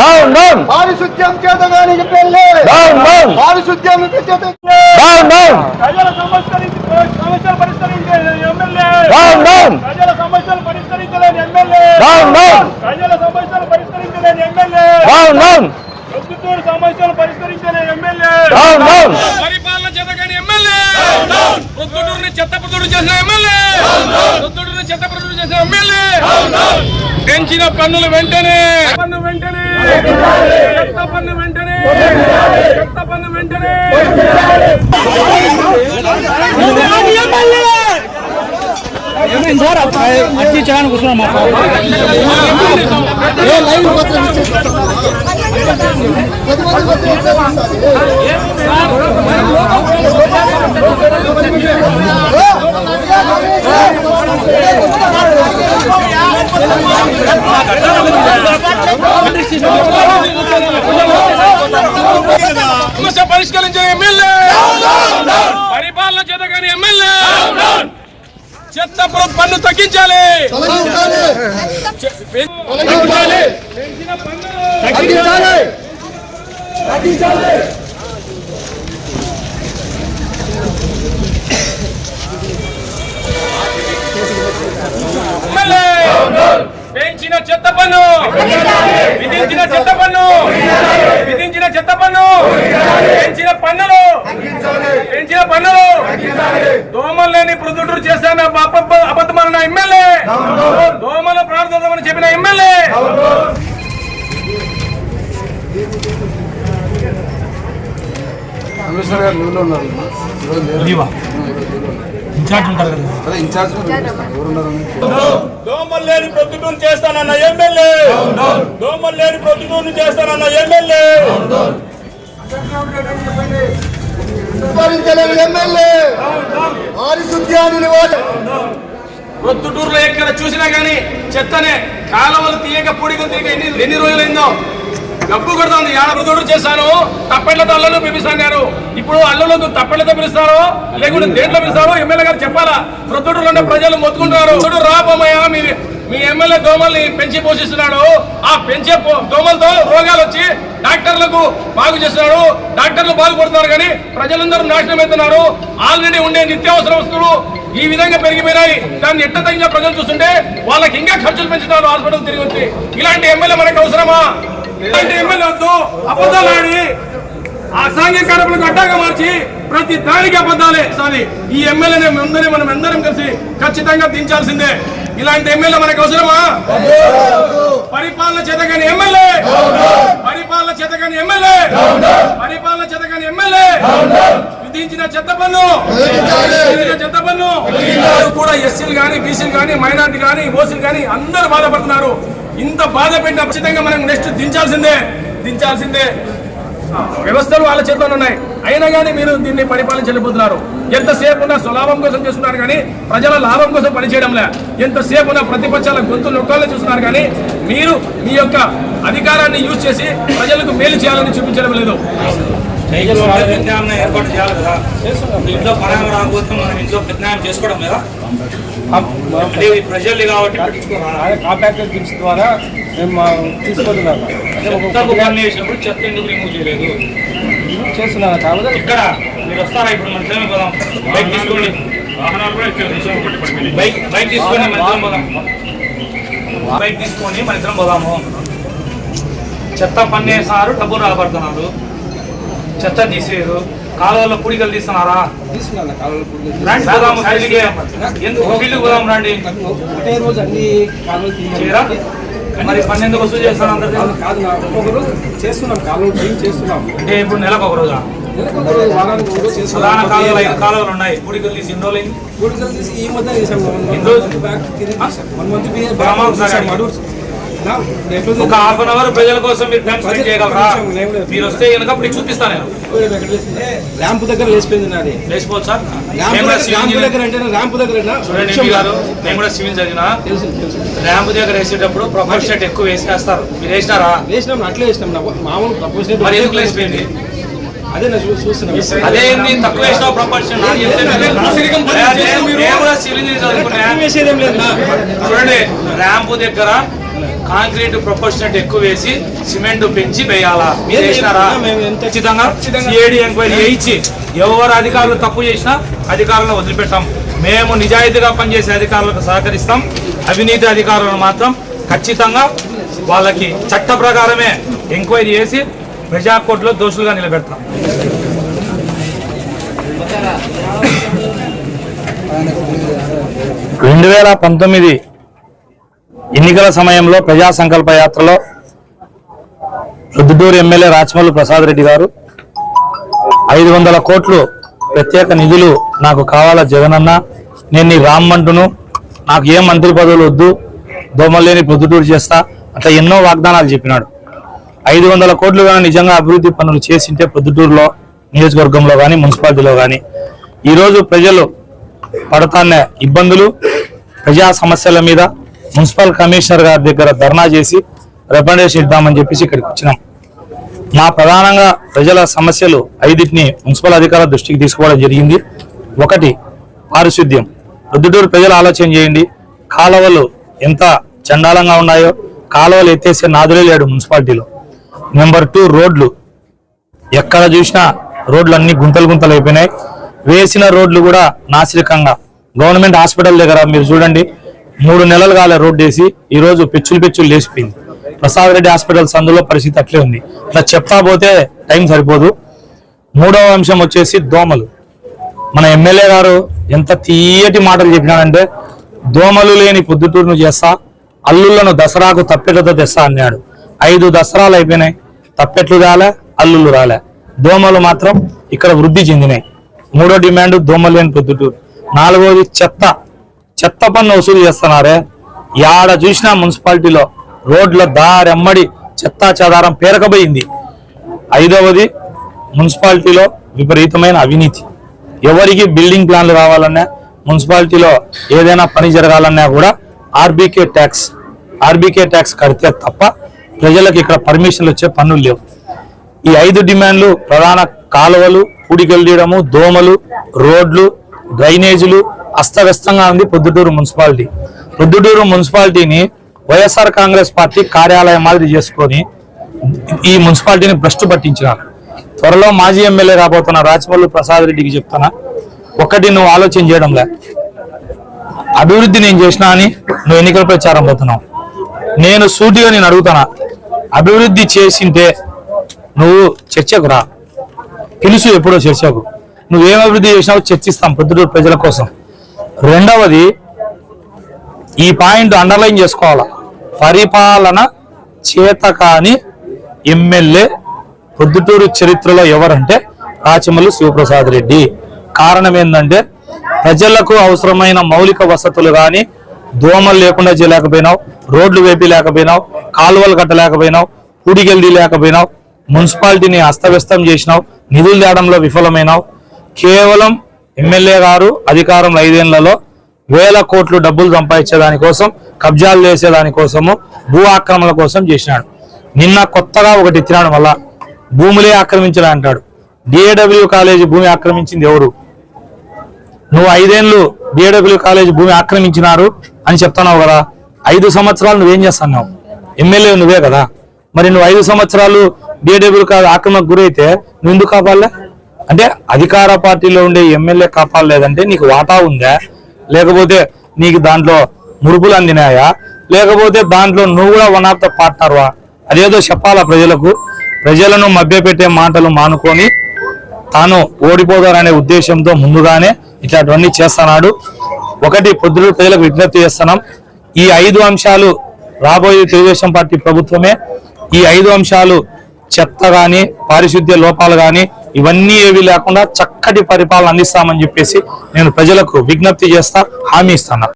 Down down పారిశుద్ధ్యం చేతగాని MLA down down పారిశుద్ధ్యం డౌన్ డౌన్ ప్రజల సమస్యలు సమస్యలు పరిష్కరించే ఎమ్మెల్యే డౌన్ డౌన్ ప్రజల సమస్యలు పరిష్కరించలేని ఎమ్మెల్యే డౌన్ డౌన్ ప్రజల సమస్యలు పరిష్కరించలేని ఎమ్మెల్యే డౌన్ డౌన్ ప్రొద్దుటూరు సమస్యలు పరిష్కరించలేని ఎమ్మెల్యే డౌన్ డౌన్ పరిపాలన చేతగాని ఎమ్మెల్యే పొద్దుటూరుని చెత్తపుట్టుడు చేసిన ఎమ్మెల్యే పొద్దుటూరుని చెత్తపుట్టుడు చేసిన ఎమ్మెల్యే పెంచిన పన్నులు వెంటనే వెంటనే చెత్త పన్ను వెంటనే చెత్త పన్ను వెంటనే సమస్య పరిష్కరించే ఎమ్మెల్యే పరిపాలన చేతగాని ఎమ్మెల్యే చెత్త పన్ను తగ్గించాలి చె- పెం- విధించిన చెత్త పన్ను విధించిన చెత్త పన్ను పెంచిన పన్నులు. పెంచిన పన్నులు. దోమలు లేని ప్రొద్దుటూరు చేశాన అబద్ధమైన ఎమ్మెల్యే. దోమల ప్రార్థమని చెప్పిన ఎమ్మెల్యే. కమిషనర్ గారు లీవ్లో ఉన్నారు అదే ఇన్ఛార్జ్ దోమలు లేని ప్రొద్దుటూరు చేస్తానన్న ఎమ్మెల్యే. దోమలు లేని ప్రొద్దుటూరు చేస్తానన్న ఎమ్మెల్యే. ప్రొద్దుటూరులో ఎక్కడ చూసినా గానీ చెత్తనే కాలువలు తీయక పొడిగలు తీయక ఎన్ని ఎన్ని రోజులైందో. గబ్బు కొడుతుంది ఏడ ప్రొద్దుటూరు చేశాను తప్పెళ్ళతో పిలిపిస్తాను పిలుస్తున్నారు ఇప్పుడు అల్లులకు తప్పెళ్ళతో పిలుస్తారు లేకుంటే దేంట్లో పిలుస్తారు ఎమ్మెల్యే గారు చెప్పాలా? వృద్ధుడు ఉన్న ప్రజలు మొత్తుకుంటున్నారు. వృద్ధుడు రాబోమయ్యా మీ మీ ఎమ్మెల్యే దోమల్ని పెంచి పోషిస్తున్నాడు. ఆ పెంచే దోమలతో రోగాలు వచ్చి డాక్టర్లకు బాగు చేస్తున్నాడు. డాక్టర్లు బాగుపడుతున్నారు కానీ ప్రజలందరూ నాశనం అవుతున్నారు. ఆల్రెడీ ఉండే నిత్యావసర వస్తువులు ఈ విధంగా పెరిగిపోయినాయి. దాన్ని ఎట్ట తగిన ప్రజలు చూస్తుంటే వాళ్ళకి ఇంకా ఖర్చులు పెంచుతారు హాస్పిటల్ తిరిగి వచ్చి. ఇలాంటి ఎమ్మెల్యే మనకు అవసరమా? ఇలాంటి ఎమ్మెల్యే వద్దు అబద్ధాలు ఆడి ఆ సాంఘిక కార్యక్రమాలకు అడ్డాగా మార్చి ప్రతి దానికి అబద్ధాలే. సారీ ఈ ఎమ్మెల్యేని అందరం మనం అందరం కలిసి ఖచ్చితంగా దించాల్సిందే. ఇలాంటి ఎమ్మెల్యే మనకు అవసరమా? పరిపాలన చేతగాని ఎమ్మెల్యే. పరిపాలన చేతగాని ఎమ్మెల్యే. పరిపాలన చేతగాని ఎమ్మెల్యే. విధించిన చెత్త పన్ను. చెత్త అందరూ కూడా ఎస్సీలు కానీ బీసీలు కానీ మైనార్టీ కానీ ఓసీలు కానీ అందరూ బాధపడుతున్నారు. ఇంత బాధ పెట్టిన ఖచ్చితంగా మనం నెక్స్ట్ దించాల్సిందే. దించాల్సిందే. వ్యవస్థలు వాళ్ళ చేతిలో ఉన్నాయి. అయినా కానీ మీరు దీన్ని పరిపాలించలేకపోతున్నారు. ఎంతసేపు ఉన్నా స్వలాభం కోసం చూస్తున్నారు కానీ ప్రజల లాభం కోసం పనిచేయడంలే. ఎంతసేపు ఉన్న ప్రతిపక్షాల గొంతు నొక్కాలని చూస్తున్నారు కానీ మీరు మీ యొక్క అధికారాన్ని యూజ్ చేసి ప్రజలకు మేలు చేయాలని చూపించడం లేదు. ప్రత్యామ్నాయం ఏర్పాటు చేయాలి కదా. ఇంట్లో రాకపోతే మనం ఇంట్లో ప్రత్యామ్నాయం చేసుకోవడం లేదా? అంటే ఇది ప్రజల్ని కాబట్టి కాంట్రాక్టర్ గిఫ్ట్స్ ద్వారా మేము చెత్త ఎందుకు రిమూవ్ చేయలేదు? చేస్తున్నాను కాకపోతే ఇక్కడ మీరు వస్తారా? ఇప్పుడు పోదాం. బైక్ తీసుకోండి. బైక్ బైక్ తీసుకొని పోదాం. బైక్ తీసుకొని మన ఇద్దరం పోదాము. చెత్త పన్ను వేస్తున్నారు డబ్బులు రాబడుతున్నారు. చెత్త తీసేయరు కాలువలో పుడికలు తీస్తున్నారా? ఎందుకు పోదాం రండి? ఒకటే రోజు అన్ని కాలువలు చేయరా? తీయాలి మరి పన్నెండు వసూలు చేస్తాను కాదు ఒక్కొక్క రోజు చేస్తున్నాం చేస్తున్నాం అంటే ఇప్పుడు నెలకు ఒక రోజా? ప్రధాన కాలువలు ఐదు చేస్తున్నాం కాలువలు ఉన్నాయి. పుడికలు తీసి ఎన్ని రోజులు? ఈ మధ్య? వన్ మంత్ ఒక హాఫ్ అన్ అవర్ ప్రజల కోసం మీరు టైం స్పెండ్ చేయగలరా? మీరు వస్తే కనుక ఇప్పుడు చూపిస్తాను నేను. ర్యాంప్ దగ్గర లేచిపోయింది నాది. లేచిపోవచ్చు సార్. కూడా దగ్గర- అంటే ర్యాంప్ దగ్గర చూడండి గారు నేను కూడా సివిల్ చదివిన. ర్యాంప్ దగ్గర వేసేటప్పుడు ప్రొఫైల్ షర్ట్ ఎక్కువ వేసేస్తారు. మీరు వేసినారా? వేసినాం అట్లే వేసినాం. మామూలు ప్రపోజల్ మరి ఎందుకు లేచిపోయింది? అదే చూస్తున్నాం అదేంది తక్కువ వేసినావు ప్రొఫైల్ నేను కూడా సివిల్ ఇంజనీర్ చదువుకున్నా. వేసేదేం లేదు. నా. చూడండి ర్యాంప్ దగ్గర కాంక్రీట్ ప్రపోర్షనట్ ఎక్కువ వేసి సిమెంట్ పెంచి వేయాలా? మీరు లేదు, వేసినారా మేము ఎంత- ఖచ్చితంగా ఖచ్చితంగా. సిఐడి ఎంక్వైరీ చేయించి ఎవరు అధికారులు తప్పు చేసినా అధికారులను వదిలిపెట్టాం. మేము నిజాయితీగా పనిచేసే అధికారులకు సహకరిస్తాం. అవినీతి అధికారులను మాత్రం ఖచ్చితంగా వాళ్ళకి చట్ట ప్రకారమే ఎంక్వైరీ చేసి ప్రజాకోర్టులో దోషులుగా నిలబెడతాం. రెండు వేల పంతొమ్మిది ఎన్నికల సమయంలో ప్రజా సంకల్ప యాత్రలో రుద్దుటూరు ఎమ్మెల్యే రాచమల్లు ప్రసాద్ రెడ్డి గారు ఐదు వందల కోట్లు ప్రత్యేక నిధులు నాకు కావాలా జగనన్న? నేను నీ రామ్మంటును నాకు ఏ మంత్రి పదవులు వద్దు. దోమలేని పొద్దుటూరు చేస్తా. అట్లా ఎన్నో వాగ్దానాలు చెప్పినాడు. ఐదు వందల కోట్లు కానీ నిజంగా అభివృద్ధి పనులు చేసింటే పొద్దుటూరులో నియోజకవర్గంలో కానీ మున్సిపాలిటీలో కానీ ఈరోజు ప్రజలు పడతానే ఇబ్బందులు ప్రజా సమస్యల మీద మున్సిపల్ కమిషనర్ గారి దగ్గర ధర్నా చేసి రికమెండేషన్ ఇద్దామని చెప్పేసి ఇక్కడికి వచ్చినాం. మా ప్రధానంగా ప్రజల సమస్యలు ఐదింటిని మున్సిపల్ అధికారుల దృష్టికి తీసుకోవడం జరిగింది. ఒకటి పారిశుద్ధ్యం. ప్రొద్దుటూరు ప్రజలు ఆలోచన చేయండి. కాలువలు ఎంత చండాలంగా ఉన్నాయో కాలువలు ఎత్తేసే నాదులే లేడు మున్సిపాలిటీలో. నెంబర్ టూ రోడ్లు. ఎక్కడ చూసినా రోడ్లు అన్ని గుంతలు గుంతలు అయిపోయినాయి. వేసిన రోడ్లు కూడా నాసిరికంగా. గవర్నమెంట్ హాస్పిటల్ దగ్గర మీరు చూడండి. మూడు నెలలు కాలే రోడ్డు వేసి ఈరోజు పెచ్చులు పెచ్చులు లేచిపోయింది. ప్రసాద్ రెడ్డి హాస్పిటల్ సందులో పరిస్థితి అట్లే ఉంది. ఇట్లా చెప్తా పోతే టైం సరిపోదు. మూడవ అంశం వచ్చేసి దోమలు. మన ఎమ్మెల్యే గారు ఎంత తీయటి మాటలు చెప్పినాడంటే దోమలు లేని పొద్దుటూరును చేస్తా అల్లులను దసరాకు తప్పెట్లతో తెస్తా అన్నాడు. ఐదు దసరాలు అయిపోయినాయి. తప్పెట్లు రాలే అల్లుళ్ళు రాలే. దోమలు మాత్రం ఇక్కడ వృద్ధి చెందినాయి. మూడో డిమాండ్ దోమలు లేని పొద్దుటూరు నాలుగోది చెత్త. చెత్త పన్ను వసూలు చేస్తున్నారే? యాడ చూసినా మున్సిపాలిటీలో రోడ్ల దారెమ్మడి చెత్తా చెదారం పేరకబోయింది ఐదవది మున్సిపాలిటీలో విపరీతమైన అవినీతి. ఎవరికి బిల్డింగ్ ప్లాన్లు కావాలన్నా మున్సిపాలిటీలో ఏదైనా పని జరగాలన్నా కూడా ఆర్బీకే ట్యాక్స్ ఆర్బీకే ట్యాక్స్ కడితే తప్ప ప్రజలకు ఇక్కడ పర్మిషన్లు వచ్చే పన్నులు లేవు. ఈ ఐదు డిమాండ్లు ప్రధాన కాలువలు పూడికలు తీయడము దోమలు రోడ్లు డ్రైనేజీలు అస్తవ్యస్తంగా ఉంది పొద్దుటూరు మున్సిపాలిటీ. పొద్దుటూరు మున్సిపాలిటీని వైఎస్ఆర్ కాంగ్రెస్ పార్టీ కార్యాలయం మాదిరి చేసుకొని ఈ మున్సిపాలిటీని భ్రష్టు పట్టించినారు. త్వరలో మాజీ ఎమ్మెల్యే రాబోతున్న రాజమల్లు ప్రసాద్ రెడ్డికి చెప్తున్నా ఒకటి నువ్వు ఆలోచన చేయడంలే. అభివృద్ధి నేను చేసినా అని నువ్వు ఎన్నికల ప్రచారం పోతున్నావు. నేను సూటిగా నేను అడుగుతానా అభివృద్ధి చేసింటే నువ్వు చర్చకు రా. పిలుసు ఎప్పుడో చర్చకు. నువ్వేం అభివృద్ధి చేసినావో చర్చిస్తాం పొద్దుటూరు ప్రజల కోసం. రెండవది ఈ పాయింట్ అండర్లైన్ చేసుకోవాలా? పరిపాలన చేత కాని ఎమ్మెల్యే పొద్దుటూరు చరిత్రలో ఎవరంటే రాచమల్లు శివప్రసాద్ రెడ్డి. కారణం ఏంటంటే ప్రజలకు అవసరమైన మౌలిక వసతులు కానీ దోమలు లేకుండా చేయలేకపోయినావు రోడ్లు వేపి లేకపోయినావు కాలువలు కట్టలేకపోయినావు పూడిగెల్ది లేకపోయినావు మున్సిపాలిటీని అస్తవ్యస్తం చేసినావు నిధులు తేడంలో విఫలమైనావు. కేవలం ఎమ్మెల్యే గారు అధికారం ఐదేళ్ళలో వేల కోట్లు డబ్బులు సంపాదించే దానికోసం కబ్జాలు చేసే దానికోసము భూ ఆక్రమణ కోసం చేసినాడు. నిన్న కొత్తగా ఒకటి ఎత్తినాడు మళ్ళా. భూములే ఆక్రమించలే అంటాడు. డిఏడబ్ల్యూ కాలేజీ భూమి ఆక్రమించింది ఎవరు? నువ్వు ఐదేళ్ళు డిఏడబ్ల్యూ కాలేజీ భూమి ఆక్రమించినారు అని చెప్తున్నావు కదా. ఐదు సంవత్సరాలు నువ్వేం చేస్తున్నావు? ఎమ్మెల్యే నువ్వే కదా. మరి నువ్వు ఐదు సంవత్సరాలు డిఏడబ్ల్యూ కాదు ఆక్రమణకు గురైతే నువ్వు ఎందుకు కాపాడలే? అంటే అధికార పార్టీలో ఉండే ఎమ్మెల్యే కాపాడలేదంటే నీకు వాటా ఉందా? లేకపోతే నీకు దాంట్లో మురుపులు అందినాయా? లేకపోతే దాంట్లో నువ్వు కూడా వన్ ఆఫ్ ద పార్ట్నర్వా అదేదో చెప్పాలా ప్రజలకు? ప్రజలను మభ్యపెట్టే మాటలు మానుకొని తాను ఓడిపోతారనే ఉద్దేశంతో ముందుగానే ఇట్లాంటివన్నీ చేస్తున్నాడు. ఒకటి పొద్దులు ప్రజలకు విజ్ఞప్తి చేస్తున్నాం. ఈ ఐదు అంశాలు రాబోయే తెలుగుదేశం పార్టీ ప్రభుత్వమే. ఈ ఐదు అంశాలు చెత్త కానీ పారిశుద్ధ్య లోపాలు కానీ ఇవన్నీ ఏవి లేకుండా చక్కటి పరిపాలన అందిస్తామని చెప్పేసి నేను ప్రజలకు విజ్ఞప్తి చేస్తా హామీ ఇస్తాను